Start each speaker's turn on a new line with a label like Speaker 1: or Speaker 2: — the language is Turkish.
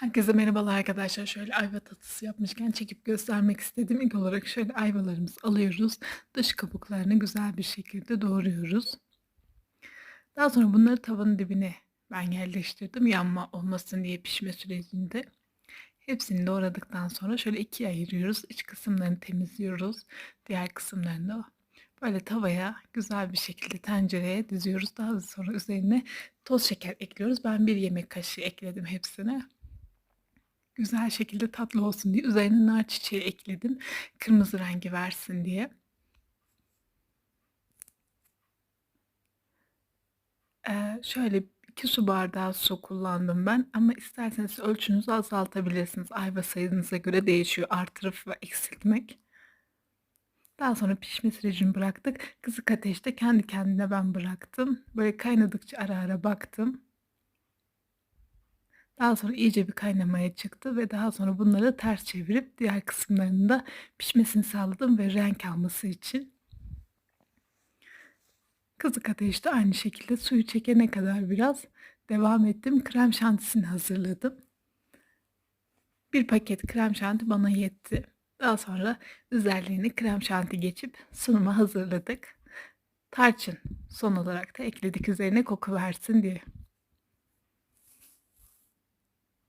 Speaker 1: Herkese merhabalar arkadaşlar. Şöyle ayva tatlısı yapmışken çekip göstermek istedim. İlk olarak şöyle ayvalarımızı alıyoruz. Dış kabuklarını güzel bir şekilde doğruyoruz. Daha sonra bunları tavanın dibine ben yerleştirdim. Yanma olmasın diye pişme sürecinde. Hepsini doğradıktan sonra şöyle ikiye ayırıyoruz. İç kısımlarını temizliyoruz. Diğer kısımlarını da böyle tavaya güzel bir şekilde tencereye diziyoruz. Daha sonra üzerine toz şeker ekliyoruz. Ben bir yemek kaşığı ekledim hepsine. Güzel şekilde tatlı olsun diye üzerine nar çiçeği ekledim. Kırmızı rengi versin diye. Eee, şöyle 2 su bardağı su kullandım ben ama isterseniz ölçünüzü azaltabilirsiniz. Ayva sayınıza göre değişiyor artırıp ve eksiltmek. Daha sonra pişme sürecini bıraktık. Kısık ateşte kendi kendine ben bıraktım. Böyle kaynadıkça ara ara baktım. Daha sonra iyice bir kaynamaya çıktı ve daha sonra bunları ters çevirip diğer kısımlarının da pişmesini sağladım ve renk alması için. Kısık ateşte aynı şekilde suyu çekene kadar biraz devam ettim. Krem şantisini hazırladım. Bir paket krem şanti bana yetti. Daha sonra üzerlerine krem şanti geçip sunuma hazırladık. Tarçın son olarak da ekledik üzerine koku versin diye.